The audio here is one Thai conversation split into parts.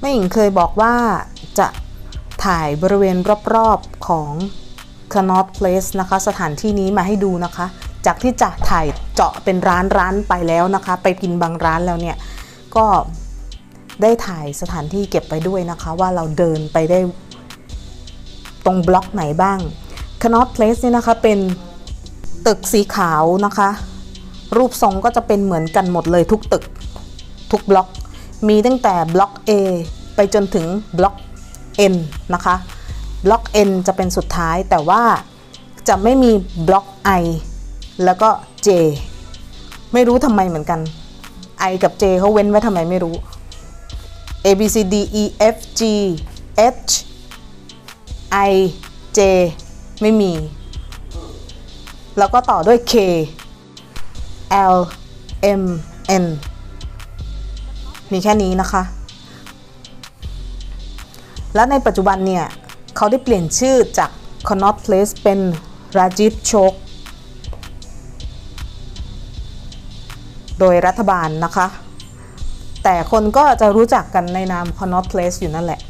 แม่หญิงเคยบอกว่าจะถ่ายบริเวณรอบๆของ Connaught Place นะคะ สถานที่นี้มาให้ดูนะคะ จากที่จะถ่ายเจาะเป็นร้านร้านไปแล้วนะคะ ไปกินบางร้านแล้วเนี่ย ก็ได้ถ่ายสถานที่เก็บไปด้วยนะคะ ว่าเราเดินไปได้ตรงบล็อกไหนบ้าง Connaught Place เนี่ยนะคะเป็นตึกสีขาวนะคะ รูปทรงก็จะเป็นเหมือนกันหมดเลยทุกตึกทุกบล็อก มีตั้งแต่บล็อก A ไปจนถึงบล็อก N นะคะ บล็อก N จะเป็นสุดท้ายแต่ว่าจะไม่มีบล็อก I แล้วก็ J ไม่รู้ทำไมเหมือนกัน I กับ J เขาเว้นไว้ทำไมไม่รู้ A B C D E F G H I J ไม่มี แล้วก็ต่อด้วย K L M N มีแค่นี้นะคะ และในปัจจุบันเนี่ยเขาได้เปลี่ยนชื่อจาก Connaught Place เป็น Rajiv Chok โดยรัฐบาลนะคะ แต่คนก็จะรู้จักกันในนาม Connaught Place อยู่นั่นแหละ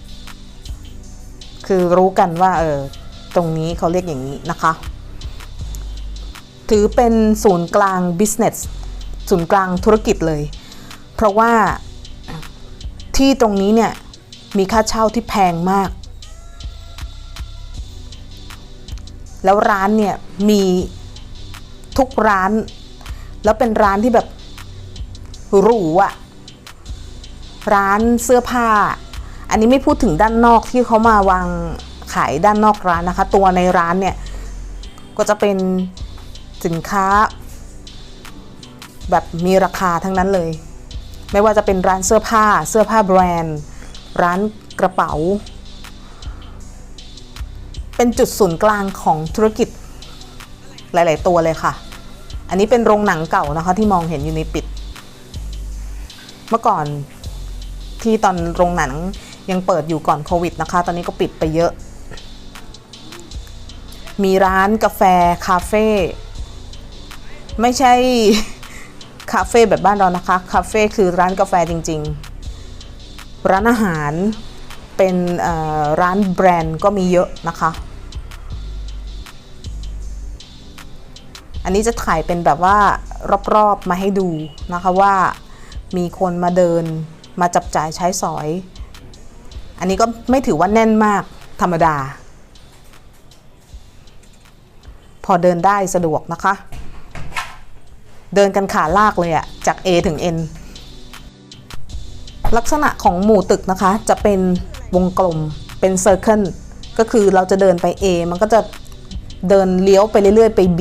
คือรู้กันว่าเออตรงนี้เขาเรียกอย่างนี้นะคะ ถือเป็นศูนย์กลาง business ศูนย์กลางธุรกิจเลย เพราะว่า ที่ตรงนี้เนี่ยมีค่าเช่าที่แพงมาก แล้วร้านเนี่ยมีทุกร้าน แล้วเป็นร้านที่แบบหรูอะร้านเสื้อผ้า อันนี้ไม่พูดถึงด้านนอกที่เขามาวางขายด้านนอกร้านนะคะ ตัวในร้านเนี่ย ก็จะเป็นสินค้า แบบมีราคาทั้งนั้นเลย ไม่ว่าจะเป็นร้านเสื้อผ้า เสื้อผ้าแบรนด์ ร้านกระเป๋า เป็นจุดศูนย์กลางของธุรกิจหลาย ๆ ตัวเลยค่ะ อันนี้เป็นโรงหนังเก่านะคะที่มองเห็นอยู่ในปิด เมื่อก่อนที่ตอนโรงหนังยังเปิดอยู่ก่อนโควิดนะคะ ตอนนี้ก็ปิดไปเยอะ มีร้านกาแฟ คาเฟ่ ไม่ใช่ คาเฟ่แบบบ้านเรานะคะคาเฟ่คือร้านกาแฟจริง ๆ ร้านอาหารเป็นร้านแบรนด์ก็มีเยอะนะคะ อันนี้จะถ่ายเป็นแบบว่ารอบๆมาให้ดูนะคะว่ามีคนมาเดินมาจับจ่ายใช้สอย อันนี้ก็ไม่ถือว่าแน่นมากธรรมดา พอเดินได้สะดวกนะคะ เดินกันขาลากเลยอะจาก A ถึง N ลักษณะของหมู่ตึกนะคะจะเป็นวงกลมเป็นเซอร์เคิลก็คือเราจะเดินไป A มันก็จะเดินเลี้ยวไปเรื่อยๆ ไป B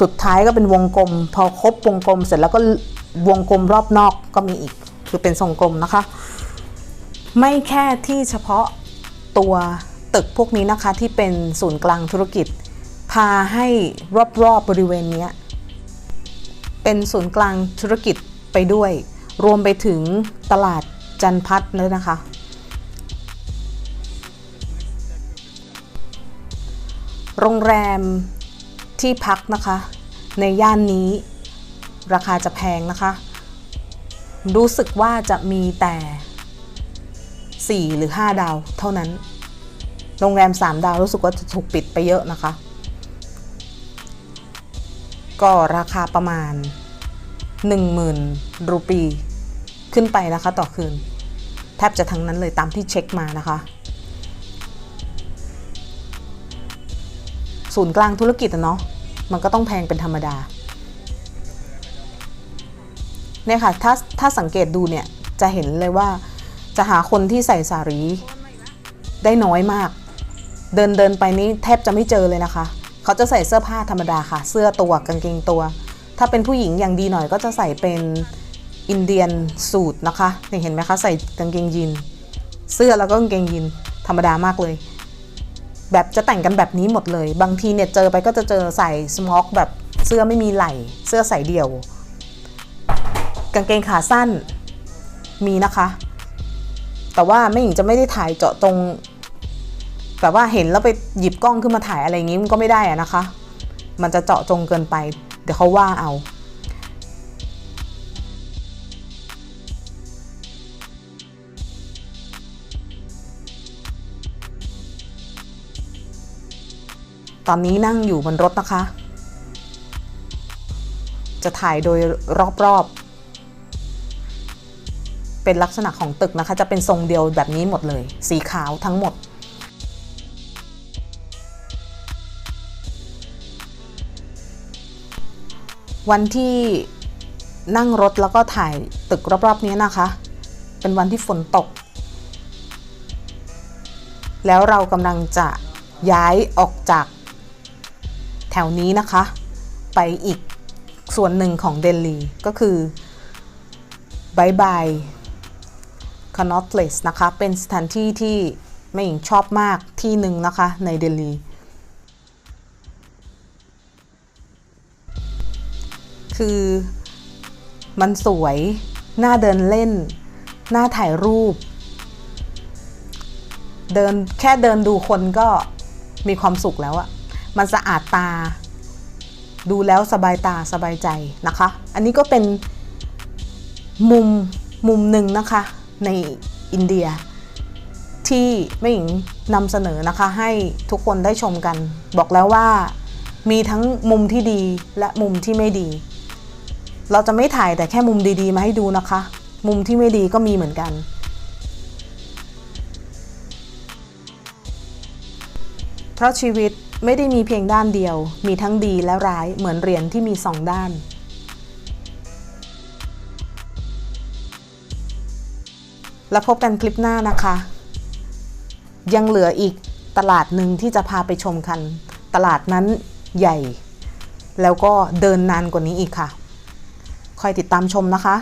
สุดท้ายก็เป็นวงกลม พอครบวงกลมเสร็จแล้วก็วงกลมรอบนอกก็มีอีก คือเป็นทรงกลมนะคะ ไม่แค่ที่เฉพาะตัวตึกพวกนี้นะคะที่เป็นศูนย์กลางธุรกิจ พาให้รอบๆบริเวณเนี้ย เป็นศูนย์กลางธุรกิจไปด้วย รวมไปถึงตลาดจันพัฒน์เลยนะคะ โรงแรมที่พักนะคะ ในย่านนี้ราคาจะแพงนะคะ รู้สึกว่าจะมีแต่ 4 หรือ 5 ดาวเท่านั้น โรงแรม 3 ดาวรู้สึกว่าจะถูกปิดไปเยอะนะคะ ก็ราคาประมาณ 10,000 รูปี ขึ้นไปนะคะต่อคืน แทบจะทั้งนั้นเลยตามที่เช็คมานะคะ ศูนย์กลางธุรกิจอะเนาะมันก็ต้องแพงเป็นธรรมดาเนี่ยค่ะถ้าถ้าสังเกตดูเนี่ย จะเห็นเลยว่าจะหาคนที่ใส่สารีได้น้อยมาก เดินเดินไปนี้แทบจะไม่เจอเลยนะคะ เขาจะใส่เสื้อผ้าธรรมดาค่ะ เสื้อตัวกางเกงตัว ถ้าเป็นผู้หญิงอย่างดีหน่อยก็จะใส่เป็นอินเดียนสูทนะคะเห็นไหมคะใส่กางเกงยีนเสื้อแล้วก็กางเกงยีนธรรมดามากเลย แบบจะแต่งกันแบบนี้หมดเลย บางทีเนี่ยเจอไปก็จะเจอใส่สมอกแบบเสื้อไม่มีไหล่เสื้อใส่เดี่ยว กางเกงขาสั้นมีนะคะ แต่ว่าไม่หญิงจะไม่ได้ถ่ายเจาะตรง แบบว่าเห็นแล้วไปหยิบกล้องขึ้นมาถ่ายอะไรอย่างนี้มันก็ไม่ได้อะนะคะ มันจะเจาะจงเกินไป เดี๋ยวเขาว่าเอาตอนนี้นั่งอยู่บนรถนะคะ จะถ่ายโดยรอบๆ เป็นลักษณะของตึกนะคะ จะเป็นทรงเดียวแบบนี้หมดเลย สีขาวทั้งหมด วันที่นั่งรถแล้วก็ถ่ายตึกรอบๆนี้นะคะ เป็นวันที่ฝนตก แล้วเรากำลังจะย้ายออกจากแถวนี้นะคะ ไปอีกส่วนหนึ่งของเดลี ก็คือบายบายคานอตเลสนะคะ เป็นสถานที่ที่แม่หญิงชอบมากที่หนึ่งนะคะในเดลี คือมันสวยน่าเดินเล่นน่าถ่ายรูป เดินแค่เดินดูคนก็มีความสุขแล้วอะมันสะอาดตา ดูแล้วสบายตาสบายใจนะคะ อันนี้ก็เป็นมุมมุมหนึ่งนะคะในอินเดีย ที่แม่หญิงนำเสนอนะคะให้ทุกคนได้ชมกัน บอกแล้วว่ามีทั้งมุมที่ดีและมุมที่ไม่ดี เราจะไม่ถ่ายแต่แค่มุมดีๆ มาให้ดูนะคะ มุมที่ไม่ดีก็มีเหมือนกัน เพราะชีวิตไม่ได้มีเพียงด้านเดียว มีทั้งดีและร้ายเหมือนเหรียญที่มีสองด้าน แล้วพบกันคลิปหน้านะคะ ยังเหลืออีกตลาดหนึ่งที่จะพาไปชมกัน ตลาดนั้นใหญ่ แล้วก็เดินนานกว่านี้อีกค่ะ คอยติดตามชมนะคะ